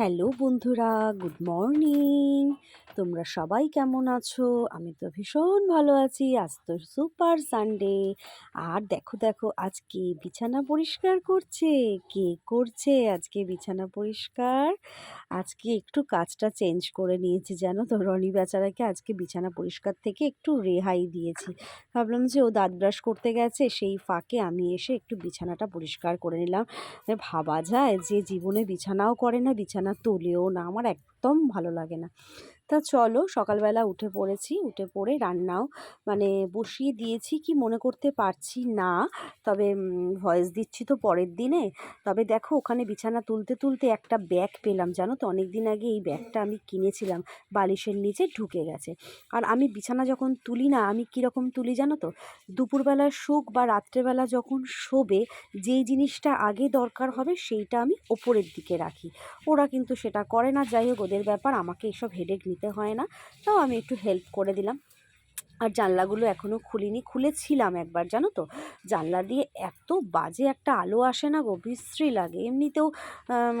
Hello বন্ধুরা, good morning. তোমরা সবাই কেমন আছো? আমি তো ভীষণ ভালো আছি। আজ তো সুপার সানডে। আর দেখো দেখো, আজকে বিছানা পরিষ্কার করছে। কে করছে আজকে বিছানা পরিষ্কার? আজকে একটু কাজটা চেঞ্জ করে নিয়েছি, জানো তো? রনি বেচারাকে আজকে বিছানা পরিষ্কার থেকে একটু রেহাই দিয়েছি। ভাবলাম যে ও দাঁত ব্রাশ করতে গেছে, সেই ফাঁকে আমি এসে একটু বিছানাটা পরিষ্কার করে নিলাম। ভাবা যায় যে জীবনে বিছানাও করে না, বিছানা তোলেও না। আমার একদম ভালো লাগে না। তা চলো সকালবেলা উঠে পড়েছি, উঠে পড়ে রান্নাও মানে বসিয়ে দিয়েছি কি মনে করতে পারছি না। তবে ভয়েস দিচ্ছি তো পরের দিনে। তবে দেখো ওখানে বিছানা তুলতে তুলতে একটা ব্যাগ পেলাম, জানো তো? অনেক দিন আগে এই ব্যাগটা আমি কিনেছিলাম, বালিশের নিচে ঢুকে গেছে। আর আমি বিছানা যখন তুলি না, আমি কীরকম তুলি জানো তো? দুপুরবেলা শোক বা রাত্রেবেলা যখন শোবে, যেই জিনিসটা আগে দরকার হবে সেইটা আমি ওপরের দিকে রাখি। ওরা কিন্তু সেটা করে না, যাই হোক ওদের ব্যাপার, আমাকে এসব হেডেক নিতে হয় না। তাও আমি একটু হেল্প করে দিলাম। আর জানলাগুলো এখনও খুলিনি, খুলেছিলাম একবার, জানো তো? জানলা দিয়ে এত বাজে একটা আলো আসে না গো, বিশ্রী লাগে। এমনিতেও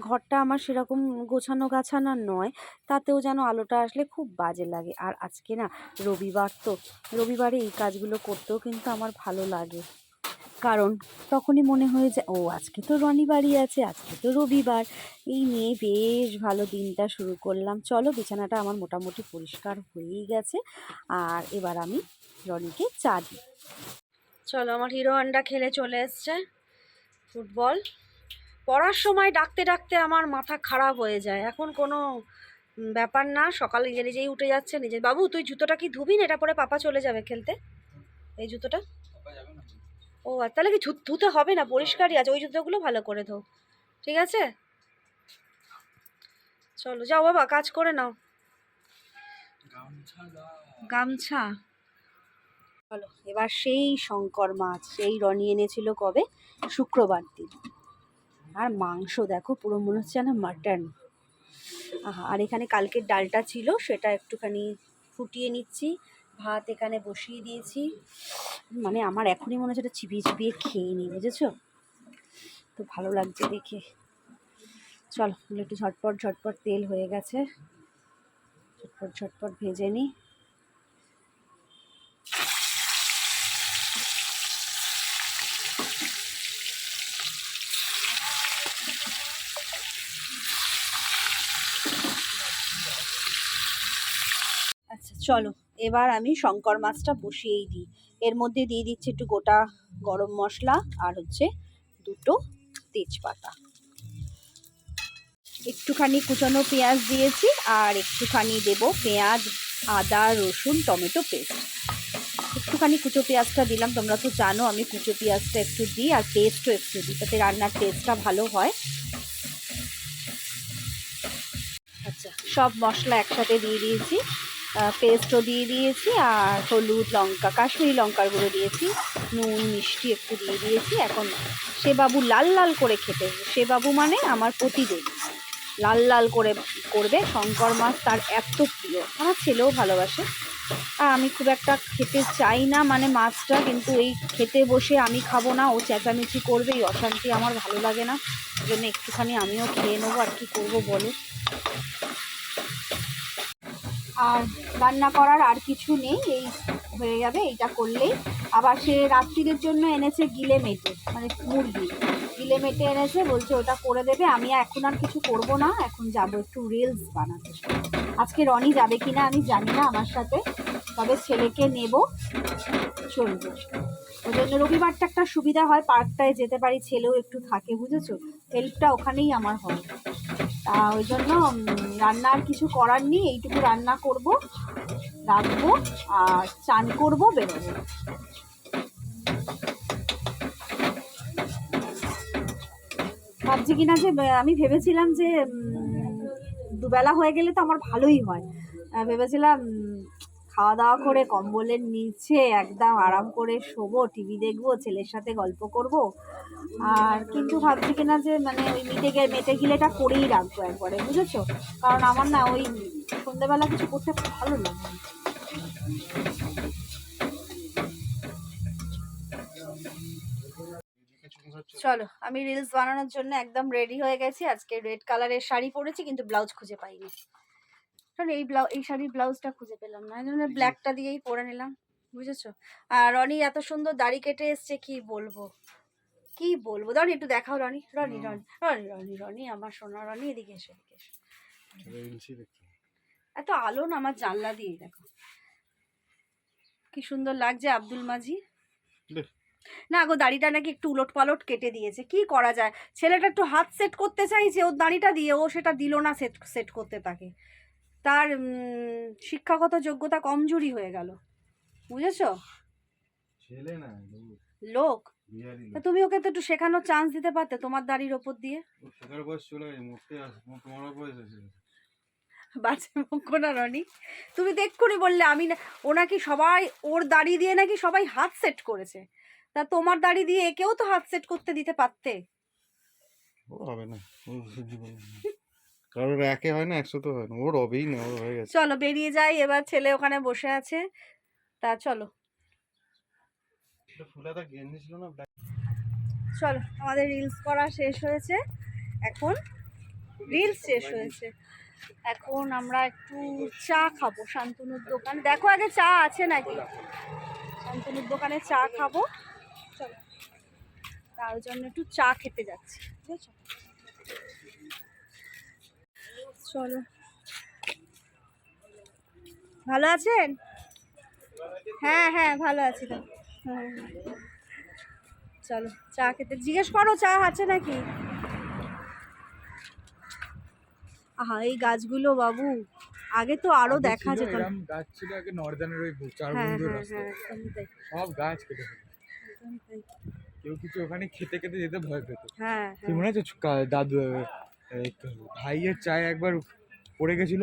ঘরটা আমার সেরকম গোছানো গাছানো নয়। তাতেও যেন আলোটা আসলে খুব বাজে লাগে। আর আজকে না, রবিবার তো। রবিবারে এই কাজগুলো করতেও কিন্তু আমার ভালো লাগে। কারণ তখনই মনে হয়ে যায়, ও, আজকে তো রনি বাড়ি আছে, আজকে তো রবিবার। এই নিয়ে বেশ ভালো দিনটা শুরু করলাম। চলো, বিছানাটা আমার মোটামুটি পরিষ্কার হয়েই গেছে। আর এবার আমি রনিকে চা দিই। চলো, আমার হিরো হন্ডা খেলে চলে এসছে ফুটবল। পড়ার সময় ডাকতে ডাকতে আমার মাথা খারাপ হয়ে যায়। এখন কোনো ব্যাপার না। সকালে নিজে নিজেই উঠে যাচ্ছে নিজে বাবু, তুই জুতোটা কি ধুবি না? এটা পরে পাপা চলে যাবে খেলতে। এই জুতোটা। ও আর তাহলে কি ধুতে হবে না? পরিষ্কারই আছে। ওই জুতোগুলো ভালো করে ধো। ঠিক আছে? চলো যাও বাবা কাজ করে নাও। গামছা চলো এবার সেই শঙ্কর মাছ। সেই রনি এনেছিল কবে? শুক্রবার দিন। আর মাংস দেখো পুরো মনে হচ্ছে না মাটন আহা আর এখানে কালকের ডালটা ছিল সেটা একটুখানি ফুটিয়ে নিচ্ছি। ভাত এখানে বসিয়ে দিয়েছি। মানে আমার এখনই মনে হচ্ছে এটা চিবিয়ে চিবিয়ে খেয়ে নিই, বুঝেছ? তো ভালো লাগছে দেখে। চলো একটু ঝটপট ঝটপট তেল হয়ে গেছে। ঝটপট ঝটপট ভেজে নিই। আচ্ছা চলো। এবার আমি শঙ্কর মাছটা বসিয়েই দিই। এর মধ্যে দিয়ে দিচ্ছি একটু গোটা গরম মশলা আর হচ্ছে দুটো তেজপাতা। একটুখানি কুচানো পেঁয়াজ দিয়েছি আর একটুখানি দেব পেঁয়াজ, আদা, রসুন, টমেটো পেস্ট। একটুখানি কুচো পেঁয়াজটা দিলাম, তোমরা তো জানো আমি কুচো পেঁয়াজটা একটু দিই আর টেস্টও একটু দিই, তাতে রান্নার টেস্টটা ভালো হয়। আচ্ছা সব মশলা একসাথে দিয়ে দিয়েছি। পেস্টও দিয়ে দিয়েছি আর হলুদ লঙ্কা, কাশ্মীরি লঙ্কার গুঁড়ো দিয়েছি, নুন, মিষ্টি একটু দিয়ে দিয়েছি। এখন সে বাবু লাল লাল করে খেতে সে বাবু মানে আমার প্রতিদেব লাল লাল করে করবে। শঙ্কর মাছ তার এত প্রিয়। আমার ছেলেও ভালোবাসে। আর আমি খুব একটা খেতে চাই না মানে মাছটা, কিন্তু এই খেতে বসে আমি খাব না। ও চেঁচামেচি করবে, এই অশান্তি আমার ভালো লাগে না। জন্য একটুখানি আমিও খেয়ে নেব আর কি করব বলো। আর রান্না করার আর কিছু নেই, এই হয়ে যাবে, এইটা করলেই। আবার সে রাত্রিদের জন্য এনেছে গিলে মেটে মানে মুরগি। গিলে মেটে এনেছে, বলছে ওটা করে দেবে, আমি এখন আর কিছু করব না, এখন যাব একটু রিলস বানাতে। আজকে রনি যাবে কিনা আমি জানি না আমার সাথে। তবে ছেলেকে নেব চলবে ওই জন্য রবিবারটা একটা সুবিধা হয়, পার্কটায় যেতে পারি, ছেলেও একটু থাকে, বুঝেছ? হেল্পটা ওখানেই আমার হয়। তা ওই জন্য রান্না আর কিছু করার নেই, এইটুকু রান্না করব, রাখব, আর চান করব, বেরোবো। ভাবছি কিনা যে আমি ভেবেছিলাম যে দুবেলা হয়ে গেলে তো আমার ভালোই হয়। ভেবেছিলাম খাওয়া দাওয়া করে কম্বলের নিচে একদম আরাম করে শোবো টিভি দেখব ছেলের সাথে গল্প করব। আর কিন্তু ভাবছি কিনা যে মানে ওই মিটে গিয়ে মেটে গিলেটা করেই রাখব একবারে বুঝেছ? কারণ আমার না ওই সন্ধ্যেবেলা কিছু করতে ভালো লাগে চলো আমি রিলস বানানোর জন্য একদম রেডি হয়ে গেছি। আজকে রেড কালারের শাড়ি পরেছি কিন্তু ব্লাউজ খুঁজে পাইনি। কারণ এই ব্লাউজ এই শাড়ির ব্লাউজটা খুঁজে পেলাম না। এই জন্য ব্ল্যাকটা দিয়েই পরে নিলাম বুঝেছ? আর রনি এত সুন্দর দাড়ি কেটে এসছে কি বলব? কি বলব? রনি একটু দেখাও রনি। রনি রনি রনি রনি রনি আমার সোনা রনি এদিকে এসো এদিকে এসো। এত আলো না আমার জানলা দিয়ে দেখো। কি সুন্দর লাগছে আব্দুল মাঝি না গো দাড়িটা নাকি একটু উলট পালট কেটে দিয়েছে কি করা যায়? ছেলেটা একটু হাত সেট করতে চাইছে ওর দাড়িটা দিয়ে ও সেটা দিল না সেট সেট করতে তাকে। তার শিক্ষাগত যোগ্যতা কমজোরি হয়ে গেল। বুঝেছ? ছেলে না লোক, তা তুমি ওকে তো একটু শেখানোর চান্স দিতে পারতে তোমার দাড়ির ওপর দিয়ে। বাজে মুখো না রনি। তুমি এক্ষুনি বললে আমি না ও নাকি সবাই ওর দাড়ি দিয়ে নাকি সবাই হাত সেট করেছে। তা তোমার দাড়ি দিয়ে একেও তো হাত সেট করতে দিতে পারতে। হবে না। কারোর একে হয় না একশো তো হয় না। ওর না, ওর হয়ে গেছে। চলো, বেরিয়ে যাই। এবার ছেলে ওখানে বসে আছে। তা চলো। চলো, আমাদের রিলস করা শেষ হয়েছে। এখন রিলস শেষ হয়েছে। এখন আমরা একটু চা খাব। শান্তনুর দোকান। দেখো আগে চা আছে নাকি? শান্তনুর দোকানে চা খাব। চলো। তার জন্য একটু চা খেতে যাচ্ছি। বুঝেছ? চলো। ভালো আছেন? হ্যাঁ হ্যাঁ ভালো আছি তো। হ্যাঁ চলো চা খেতে জিজ্ঞেস করো চা আছে নাকি? আহা এই গাছগুলো বাবু আগে তো আরও দেখা যেত। গাছ ছিল আগে নর্দানের ওই চার হ্যাঁ বন্ধুর হ্যাঁ রাস্তা। হ্যাঁ সব গাছ কেটে কেউ কিছু ওখানে খেতে খেতে যেতে ভয় পেত। হ্যাঁ হ্যাঁ। মনে দাদু তো ভাইয়ের চায় একবার পড়ে গেছিল।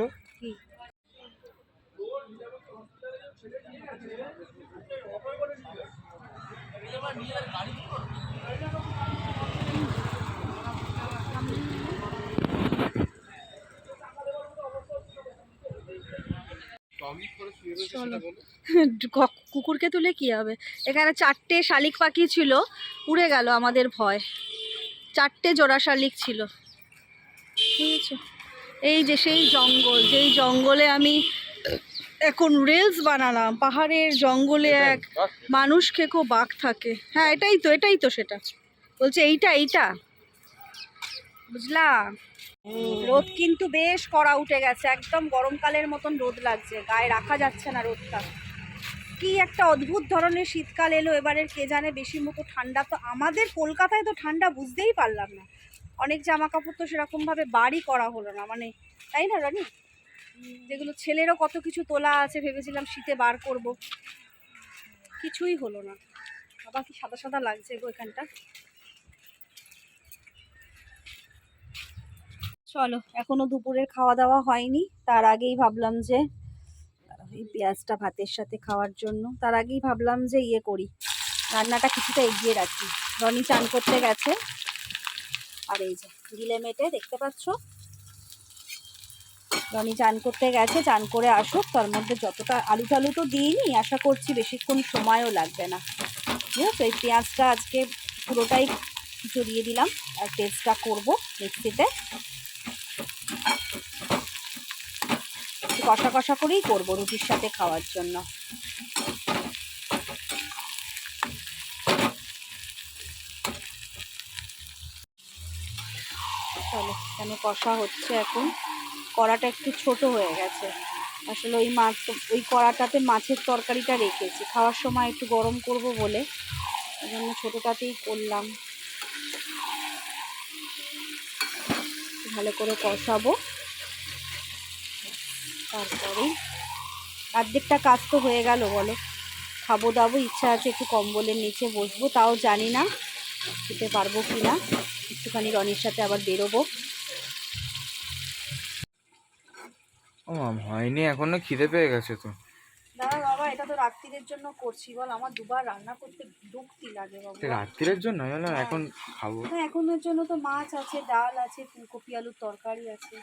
ক- কুকুরকে তুলে কি হবে? এখানে চারটে শালিক পাখি ছিল উড়ে গেল আমাদের ভয়। চারটে জোড়া শালিক ছিল। বুঝেছ এই যে সেই জঙ্গল যেই জঙ্গলে আমি এখন রেলস বানালাম পাহাড়ের জঙ্গলে এক মানুষ খেকো বাঘ থাকে। হ্যাঁ এটাই তো এটাই তো সেটা। বলছে এইটা এইটা। বুঝলা রোদ কিন্তু বেশ কড়া উঠে গেছে একদম গরমকালের মতন রোদ লাগছে। গায়ে রাখা যাচ্ছে না রোদটা। কি একটা অদ্ভুত ধরনের শীতকাল এলো এবারের কে জানে বেশি মতো ঠান্ডা। তো আমাদের কলকাতায় তো ঠান্ডা বুঝতেই পারলাম না। অনেক জামা কাপড় তো সেরকমভাবে বাড়ি করা হলো না মানে তাই না রানি? যেগুলো ছেলেরও কত কিছু তোলা আছে ভেবেছিলাম শীতে বার করব। কিছুই হলো না। আবার কি সাদা সাদা লাগছে গো এখানটা? চলো, এখনও দুপুরের খাওয়া দাওয়া হয়নি। তার আগেই ভাবলাম যে, এই পেঁয়াজটা ভাতের সাথে খাওয়ার জন্য। তার আগেই ভাবলাম যে ইয়ে করি। রান্নাটা কিছুটা এগিয়ে রাখি। রনি চান করতে গেছে। আর এই যে গিলে মেটে দেখতে পাচ্ছ? রনি চান করতে গেছে, চান করে আসুক, তার মধ্যে যতটা আলু টালু তো দিইনি, আশা করছি বেশিক্ষণ সময়ও লাগবে না। বুঝেছ এই পেঁয়াজটা আজকে পুরোটাই জড়িয়ে দিলাম, আর টেস্টটা করব মিক্সিতে। কষা কষা করেই করব রুটির সাথে খাওয়ার জন্য। চলো এখানে কষা হচ্ছে এখন? কড়াটা একটু ছোট হয়ে গেছে। আসলে ওই মাছ, ওই কড়াটাতে মাছের তরকারিটা রেখেছি। খাওয়ার সময় একটু গরম করব বলে ওই জন্য ছোটোটাতেই করলাম। ভালো করে কষাবো। তারপরে অর্ধেকটা কাজ তো হয়ে গেল বলো। খাব দাবো, ইচ্ছা আছে একটু কম্বলের নিচে বসবো, তাও জানি না খেতে পারব কি না একটুখানি রনির সাথে আবার বেরোবো। ও হয়নি এখনও খিদে পেয়ে গেছে তো। দাদা বাবা এটা তো রাত্রিরের জন্য করছি বল আমার দুবার রান্না করতে লাগে বাবা। রাত্রিরের জন্য? আমি এখন খাব। না এখনের জন্য তো মাছ আছে ডাল আছে ফুলকপি আলুর তরকারি আছে।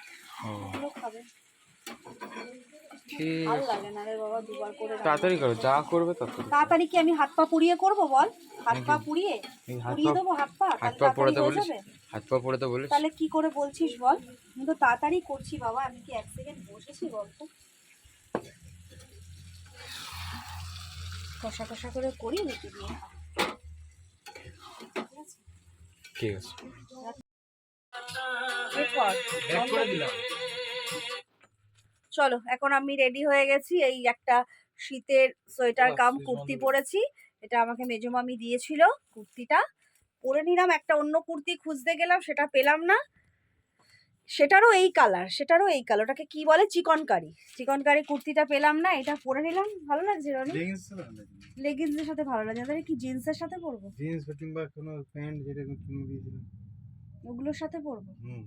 ওগুলো খাবে। ঠিক ভালো লাগে না রে বাবা দুবার করে রান্না। তাড়াতাড়ি করো যা করবে তাড়াতাড়ি তাড়াতাড়ি কি আমি হাত পা পুড়িয়ে করব বল? হাত পা পুড়িয়ে? পুড়িয়ে দেবো হাত পা? হাত তাহলে পা পড়াতে বলিস? হাত পা পড়াতে বলিস? তাহলে কি করে বলছিস বল? আমি তো তাড়াতাড়ি করছি বাবা আমি কি এক সেকেন্ড বসেছি বলতো কষা কষা করে করি রুটি দিয়ে? ঠিক আছে। এরপর চলো এখন আমি রেডি হয়ে গেছি এই একটা শীতের সোয়েটার কাম কুর্তি পরেছি। এটা আমাকে মেজো মামি দিয়েছিল কুর্তিটা। পরে নিলাম একটা অন্য কুর্তি খুঁজতে গেলাম সেটা পেলাম না। সেটারও এই কালার সেটারও এই কালার ওটাকে কি বলে? চিকনকারি। চিকনকারি কুর্তিটা পেলাম না এটা পরে নিলাম। ভালো লাগছে রনি? লেগিংসের সাথে ভালো লাগছে তাহলে কি জিন্সের সাথে পরবো? জিন্স কিংবা কোনো প্যান্ট যেটা কিনে দিয়েছিলাম। ওগুলোর সাথে পরবো। হুম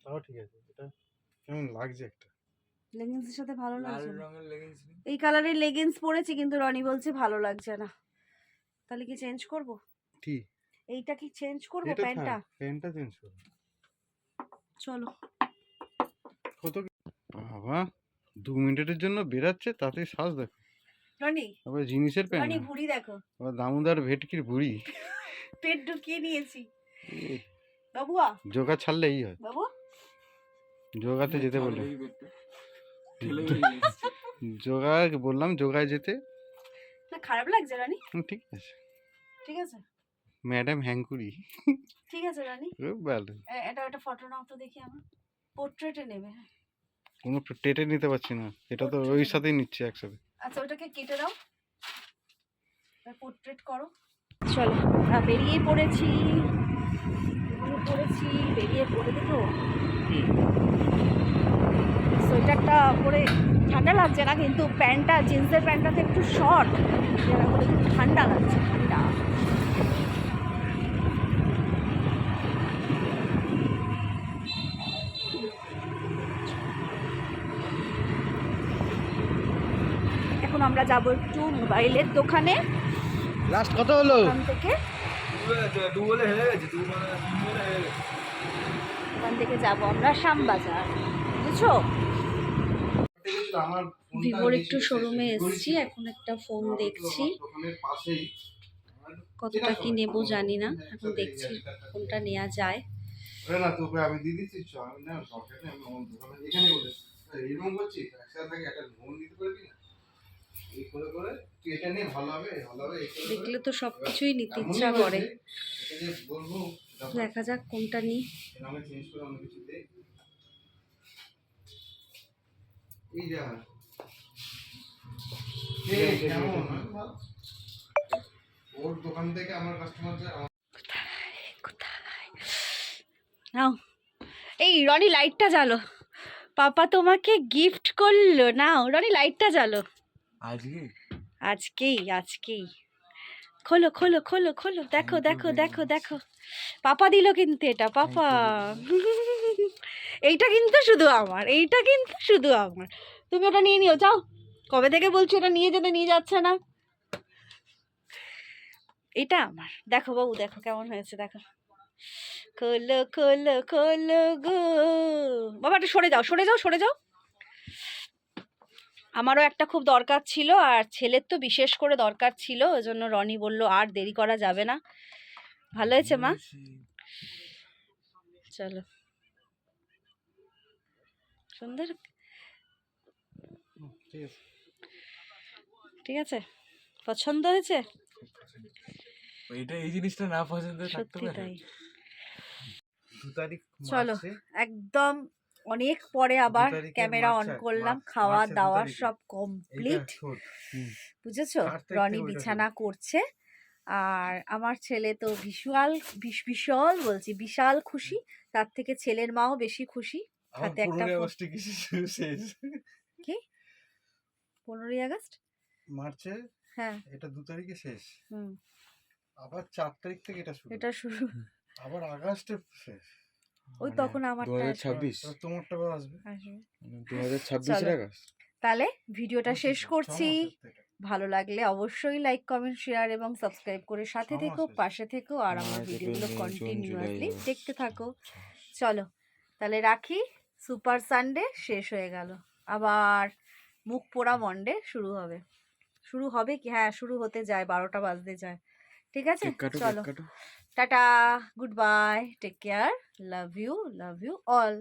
তাও ঠিক আছে। এটা কেমন লাগছে একটা? লেগিংসের সাথে ভালো লাগছে না। রঙের লেগিংস এই কালারের লেগিংস পরেছি কিন্তু রনি বলছে ভালো লাগছে না। তাহলে কি চেঞ্জ করব? ঠিক এইটা কি চেঞ্জ করব প্যান্টটা? প্যান্টটা চেঞ্জ করো। চলো। কত বাবা দু মিনিটের জন্য বেরাচ্ছে তাতে সাজ দেখো। রনি আবার জিনিসের প্যান্ট রনি ভুড়ি দেখো। আবার দামোদার ভেটকির বুড়ি পেট ঢুকিয়ে নিয়েছি। বাবুয়া? যোগা ছাড়লে এই হয়। বাবু? যোগাতে যেতে বলে যোগা বললাম যোগায় যেতে। না খারাপ লাগছে রানি? ঠিক আছে। ঠিক আছে। ম্যাডাম হ্যাঙ্কুরি ঠিক আছে রানি। খুব ভালো এটা একটা ফটো নাও তো দেখি আমার। পোর্ট্রেটে নেবে হ্যাঁ। কোনো টেটে নিতে পারছি না। এটা তো ওই সাথেই নিচ্ছে একসাথে। আচ্ছা ওটাকে কেটে দাও। পোর্ট্রেট করো। চলো আমরা বেরিয়ে পড়েছি। বেরিয়ে পড়েছি বেরিয়ে পড়ে দেখো। সোয়েটারটা পরে ঠান্ডা লাগছে না কিন্তু প্যান্টটা জিন্সের প্যান্টটা তো একটু শর্ট। ঠান্ডা লাগছে ঠান্ডা। এখন আমরা যাব একটু মোবাইলের দোকানে। লাস্ট কত হলো? থেকে। ওখান থেকে যাব আমরা শ্যামবাজার। বুঝছ? ভিভোর একটু শোরুমে এসেছি এখন একটা ফোন দেখছি। কতটা কি নেব জানি না এখন দেখছি কোনটা নেওয়া যায়। না তোকে আমি দিয়ে দিচ্ছি আমি না দরকার আমি আমার দোকানে এখানে বলে এরকম করছিস একসাথে থাকে একটা লোন দিতে পারবি না? এই করে করে তুই এটা নিয়ে ভালো হবে ভালো হবে এই করে করে দেখলে তো সব কিছুই নিতে ইচ্ছা করে। দেখো, যাক কোনটা নিই। চেঞ্জ করে অন্য কিছু দে এই যা এই কেমন ভালো? ওর দোকান থেকে আমার কাস্টমার যায় আমার কোথায়? নাও। এই রনি লাইটটা জ্বালো। পাপা তোমাকে গিফট করল। নাও রনি লাইটটা জ্বালো। আজকে? আজকেই আজকেই। খোলো খোলো খোলো খোলো। দেখো দেখো দেখো দেখো। পাপা দিল কিন্তু এটা পাপা। এইটা কিন্তু শুধু আমার এইটা কিন্তু শুধু আমার। তুমি ওটা নিয়ে নিও চাও কবে থেকে বলছো এটা নিয়ে যেতে নিয়ে যাচ্ছে না? এটা আমার। দেখো বাবু দেখো কেমন হয়েছে দেখো। খোলো খোলো খোলো গো। বাবা একটু সরে যাও সরে যাও সরে যাও। আমারও একটা খুব দরকার ছিল আর ছেলের তো বিশেষ করে দরকার ছিল ওই জন্য রনি বলল আর দেরি করা যাবে না। ভালো হয়েছে মা? চলো। সুন্দর? ঠিক আছে। পছন্দ হয়েছে? এটা এই জিনিসটা না পছন্দ থাকতে সত্যি পারে? তাই। দু তারিখ চলো। একদম অনেক পরে আবার ক্যামেরা অন করলাম খাওয়া দাওয়া সব কমপ্লিট। বুঝেছ? রনি বিছানা করছে। আর আমার ছেলে তো বিশাল বিশ বিশাল বলছি বিশাল খুশি। তার থেকে ছেলের মাও বেশি খুশি। হাতে একটা পনেরোই ফোন। আগস্টে কিছু শেষ? পনেরোই আগস্ট? মার্চে? হ্যাঁ। এটা দু তারিখে শেষ? হুম। আবার চার তারিখ থেকে এটা শুরু। এটা শুরু। আবার আগস্টে শেষ। ওই মানে তখন ছাব্বিশ। তোমারটা আবার আসবে। আসবে। দু হাজার ছাব্বিশের আগস্ট। তাহলে ভিডিওটা শেষ করছি। ভালো লাগলে অবশ্যই লাইক কমেন্ট শেয়ার এবং সাবস্ক্রাইব করে সাথে থেকো পাশে থেকো আর আমার ভিডিওগুলো কন্টিনিউয়াসলি দেখতে থাকো। চলো। তাহলে রাখি। সুপার সানডে শেষ হয়ে গেল। আবার মুখ পোড়া মন্ডে শুরু হবে। শুরু হবে কি? হ্যাঁ শুরু হতে যায় বারোটা বাজতে যায়। ঠিক আছে? চলো। Tata good bye take care love you love you all.